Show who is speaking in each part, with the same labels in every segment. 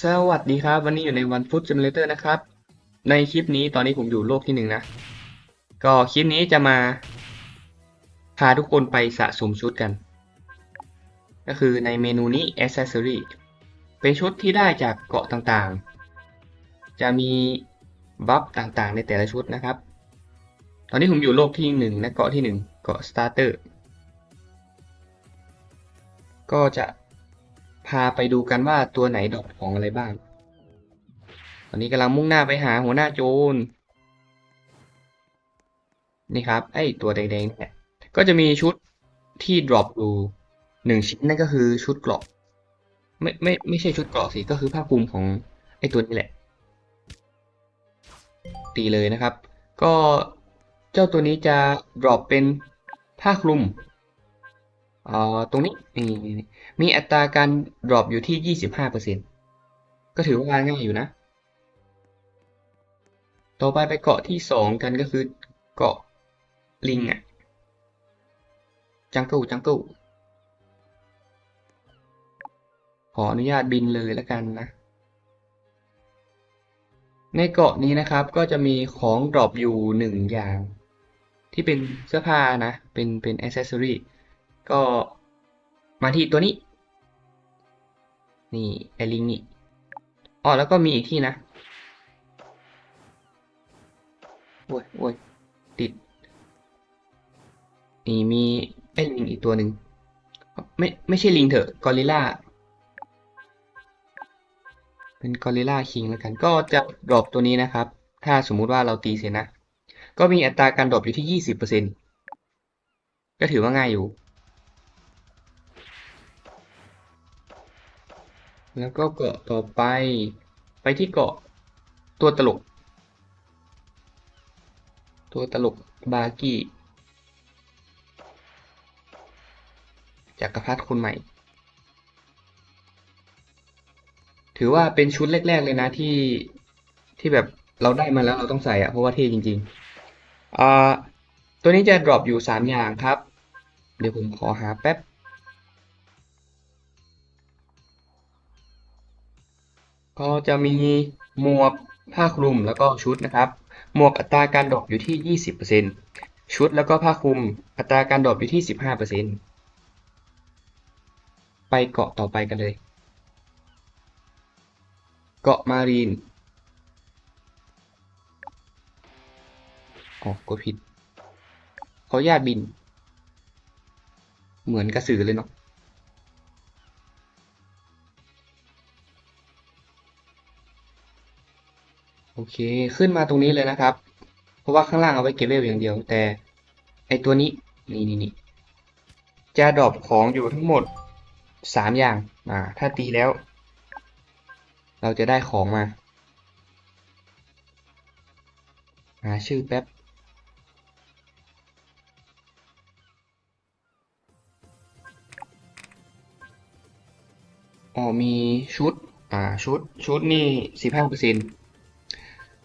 Speaker 1: สวัสดีครับ วันนี้อยู่ในวันฟุต s ิม u เลเตอร์นะครับ ในคลิปนี้ตอนนี้ผมอยู่โลกที่หนึ่งนะ ก็คลิปนี้จะมา พาทุกคนไปสะสมชุดกัน ก็คือในเมนูนี้ Accessory เป็นชุดที่ได้จากเกาะต่างๆ จะมีบัฟต่างๆ ในแต่ละชุดนะครับ ตอนนี้ผมอยู่โลกที่หนึ่งนะเกาะที่หนึ่งเกาะ Starter ก็จะาไปดูกันว่าตัวไหนดรอปของอะไรบ้าง ตอนนี้กำลังมุ่งหน้าไปหาหัวหน้าโจร นี่ครับ ไอตัวแดงๆเนี่ย ก็จะมีชุดที่ดรอปอยู่หนึ่งชิ้นนั่นก็คือชุดเกราะ ไม่ไม่ไม่ใช่ชุดเกราะสิ ก็คือผ้าคลุมของไอตัวนี้แหละ ตีเลยนะครับ ก็เจ้าตัวนี้จะดรอปเป็นผ้าคลุม เอ่อตรงนี้นี่นี่มีอัตราการดรอปอยู่ที่ 25%ก็ถือว่าง่ายอยู่นะ ต่อไปไปเกาะที่ 2 กันก็คือเกาะลิงอะจังเกิลจังเกิลขออนุญาตบินเลยแล้วกันนะ ในเกาะนี้นะครับก็จะมีของดรอปอยู่หนึ่งอย่าง ที่เป็นเสื้อผ้านะ เป็นเป็นอ c เซสซอรี ก็มาที่ตัวนี้ นี่ไอลิงนี่อ๋อแล้วก็มีอีกที่นะโอ้ยโอ้ยติด นี่มีไอลิงอีกตัวหนึ่งไม่ไม่ใช่ลิงเถอะกอริลลาเป็นกอริลลาคิงแล้วกัน ก็จะดรอปตัวนี้นะครับ ถ้าสมมุติว่าเราตีเสร็จนะ ก็มีอัตราการดรอปอยู่ที่ 20%ก็ถือว่าง่ายอยู่ แล้วก็เกาะต่อไป ไปที่เกาะตัวตลก ตัวตลกบากี้จักรพรรดิคนใหม่ ถือว่าเป็นชุดแรก ๆ เลยนะที่ที่แบบเราได้มาแล้วเราต้องใส่อะเพราะว่าเท่จริงๆอ่าตัวนี้จะดรอปอยู่ 3 อย่างครับ เดี๋ยวผมขอหาแป๊บ ก็จะมีหมวกผ้าคลุมแล้วก็ชุดนะครับ หมวกอัตราการดรอปอยู่ที่ 20%ชุดแล้วก็ผ้าคลุมอัตราการดรอปอยู่ที่ 15%ไปเกาะต่อไปกันเลย เกาะมารีนอ๋อกดผิดขออนุญาตบิน เหมือนกระสือเลยเนาะ เค ขึ้นมาตรงนี้เลยนะครับ เพราะว่าข้างล่างเอาไว้เก็บเวลอย่างเดียว แต่ไอตัวนี้นี่นี่นี่จะดรอปของอยู่ทั้งหมดสามอย่างอ่าถ้าตีแล้ว เราจะได้ของมาหาชื่อแป๊บอ๋อมีชุด อ่า ชุด ชุดนี่สิบห้าเปอร์เซ็นต์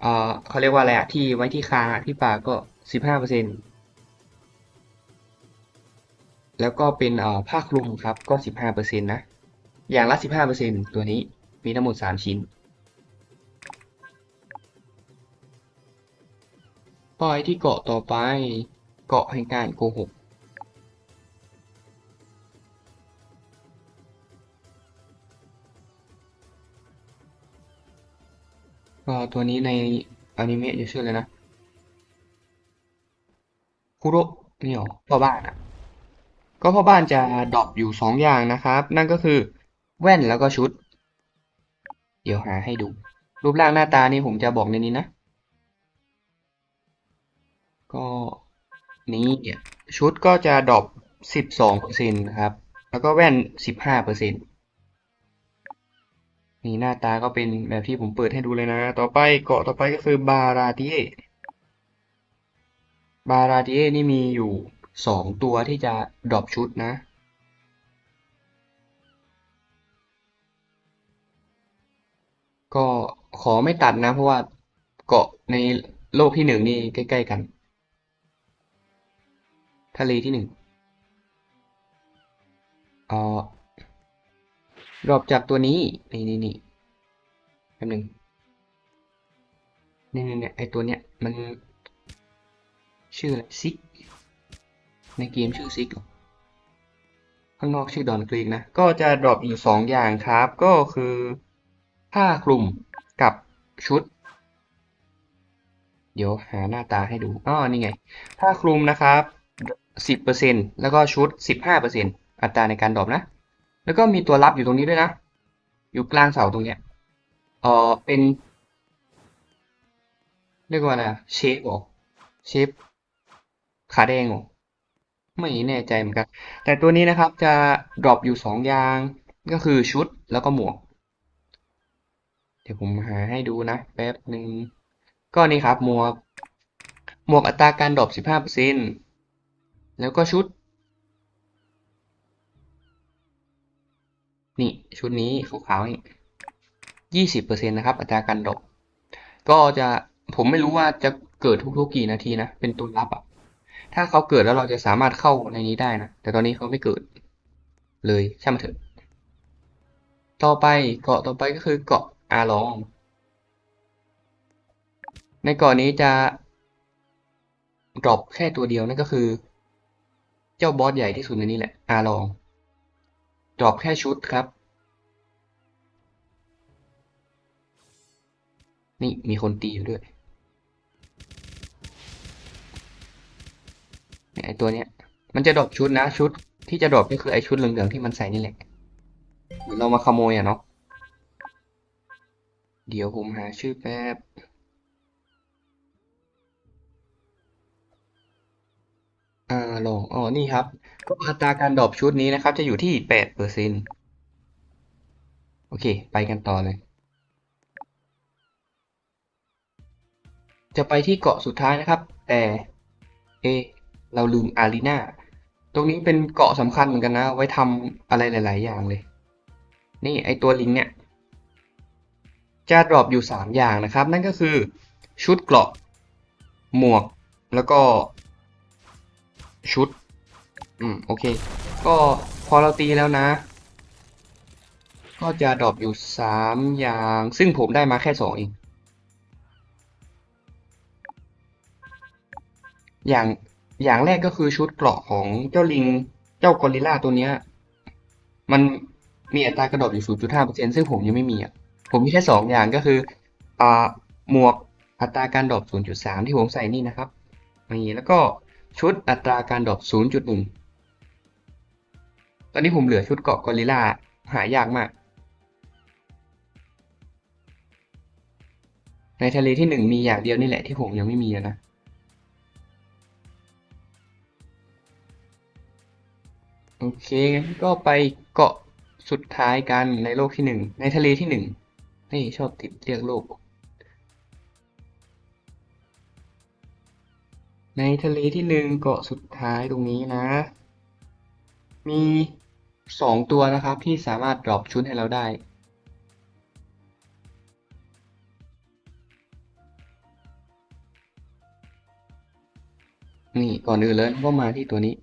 Speaker 1: อ่าเขาเรียกว่าอะไรอะที่ไว้ที่คางอะที่ปากก็สิบห้าเปอร์เซ็นต์แล้วก็เป็นอ่าผ้าคลุมครับก็สิบห้าเปอร์เซ็นต์นะ อย่างละสิบห้าเปอร์เซ็นต์ตัวนี้มีทั้งหมดสามชิ้นปล่อยที่เกาะต่อไป เกาะแห่งการโกหก ก็ตัวนี้ในอนิเมะจะชื่ออะไรนะคุโรนี่หรอพ่อบ้านอะ ก็พ่อบ้านจะดรอปอยู่สองอย่างนะครับ นั่นก็คือแว่นแล้วก็ชุด เดี๋ยวหาให้ดู รูปร่างหน้าตานี่ผมจะบอกในนี้นะ ก็นี้ชุดก็จะดรอปสิบสองเปอร์เซ็นต์ครับ แล้วก็แว่นสิบห้าเปอร์เซ็นต์ นี่หน้าตาก็เป็นแบบที่ผมเปิดให้ดูเลยนะ ต่อไปเกาะต่อไปก็คือบาราติเอบาราติเอนี่มีอยู่สองตัวที่จะดรอปชุดนะ ก็ขอไม่ตัดนะเพราะว่าเกาะในโลกที่หนึ่งนี่ใกล้ ๆ กัน ทะเลที่หนึ่งอ่อ ดรอปจากตัวนี้ นี่นี่นี่แป๊บหนึ่งนี่นี่เนี่ยไอตัวเนี้ยมัน ชื่ออะไรซิก ในเกมชื่อซิกข้างนอกชื่อดอนกรีกนะ ก็จะดรอปอยู่สองอย่างครับ ก็คือผ้าคลุมกับชุด เดี๋ยวหาหน้าตาให้ดูอ๋อนี่ไง ผ้าคลุมนะครับสิบเปอร์เซ็นแล้วก็ชุดสิบห้าเปอร์เซ็นอัตราในการดรอปนะ แล้วก็มีตัวรับอยู่ตรงนี้ด้วยนะ อยู่กลางเสาตรงเนี้ยเออเป็น เรียกว่าอะไรเชฟหรอเชฟขาแดงหรอไม่แน่ใจเหมือนกัน แต่ตัวนี้นะครับจะดรอปอยู่สองอย่างก็คือชุดแล้วก็หมวก เดี๋ยวผมหาให้ดูนะ แป๊บหนึ่งก็นี่ครับหมวก หมวกอัตราการดรอปสิบห้าเปอร์เซ็นแล้วก็ชุด นี่ชุดนี้ขาวๆนี่ยี่สิบเปอร์เซ็นนะครับ อัตราการดอปก็จะผมไม่รู้ว่าจะเกิดทุกๆกี่นาทีนะ เป็นตัวรับอะถ้าเขาเกิดแล้วเราจะสามารถเข้าในนี้ได้นะ แต่ตอนนี้เขาไม่เกิด เลยช่างมันเถอะ ต่อไปเกาะต่อไปก็คือเกาะอาลอง ในเกาะนี้จะดรอปแค่ตัวเดียวนั่นก็คือ เจ้าบอสใหญ่ที่สุดในนี้แหละอาลอง ดรอปแค่ชุดครับ นี่มีคนตีอยู่ด้วยเนี่ยไอตัวเนี้ย มันจะดรอปชุดนะชุดที่จะดรอปก็คือไอชุดเหลืองๆที่มันใส่นี่แหละเหมือนเรามาขโมยอะเนาะเดี๋ยวผมหาชื่อแป๊บ อ่าลองอ๋อ นี่ครับ ก็อัตราการดรอปชุดนี้นะครับ จะอยู่ที่แปดเปอร์เซ็นต์โอเค ไปกันต่อเลย จะไปที่เกาะสุดท้ายนะครับ แต่ เอ เราลืมอารีนาตรงนี้เป็นเกาะสำคัญเหมือนกันนะ ไว้ทำอะไรหลาย ๆ อย่างเลย นี่ไอตัวลิงเนี่ย จะดรอปอยู่สามอย่างนะครับ นั่นก็คือชุดเกราะ หมวกแล้วก็ ชุด อืม โอเค ก็พอเราตีแล้วนะ ก็จะดรอปอยู่สามอย่าง ซึ่งผมได้มาแค่สองเอง อย่าง อย่างแรกก็คือชุดเกราะของเจ้าลิง เจ้ากอริลลาตัวเนี้ย มันมีอัตรากระโดดอยู่ 0.5%ซึ่งผมยังไม่มีอะ ผมมีแค่สองอย่างก็คืออ่าหมวกอัตราการดรอป0.3 ที่ผมใส่นี่นะครับนี่แล้วก็ ชุดอัตราการดรอป0.1 ตอนนี้ผมเหลือชุดเกาะกอริลลาหายากมาก ในทะเลที่หนึ่งมีอย่างเดียวนี่แหละที่ผมยังไม่มีนะโอเคงั้นก็ไปเกาะสุดท้ายกันในโลกที่หนึ่งในทะเลที่หนึ่งนี่ชอบติดเรียกโลก ในทะเลที่หนึ่งเกาะสุดท้ายตรงนี้นะ มีสองตัวนะครับที่สามารถดรอปชุดให้เราได้ นี่ก่อนอื่นเลยก็มาที่ตัวนี้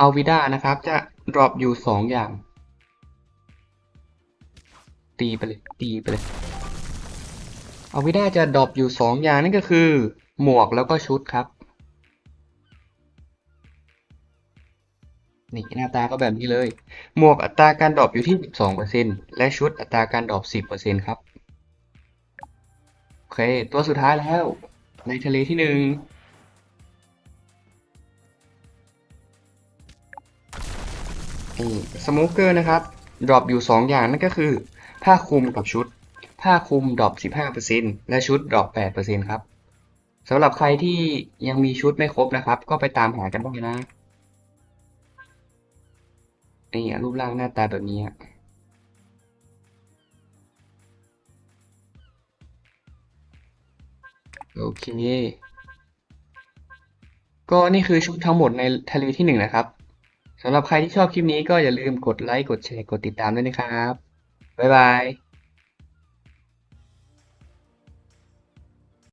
Speaker 1: อัลวิด้านะครับจะดรอปอยู่สองอย่าง ตีไปเลยตีไปเลยอัลวิด้าจะดรอปอยู่สองอย่างนั่นก็คือ หมวกแล้วก็ชุดครับ นี่หน้าตาก็แบบนี้เลย หมวกอัตราการดรอปอยู่ที่ 12%และชุดอัตราการดรอป10%ครับ โอเค ตัวสุดท้ายแล้ว ในทะเลที่หนึ่งนี่สโมเกอร์นะครับดรอปอยู่ 2 อย่างนั่นก็คือ ผ้าคลุมกับชุด ผ้าคลุมดรอป15%และชุดดรอป8%ครับสำหรับใครที่ยังมีชุดไม่ครบนะครับ ก็ไปตามหากันบ้างนะ นี่อะรูปร่างหน้าตาแบบนี้อะโอเค ก็นี่คือชุดทั้งหมดในทะเลที่หนึ่งนะครับสำหรับใครที่ชอบคลิปนี้ก็อย่าลืมกดไลค์ กดแชร์ กดติดตามด้วยนะครับ บ๊ายบาย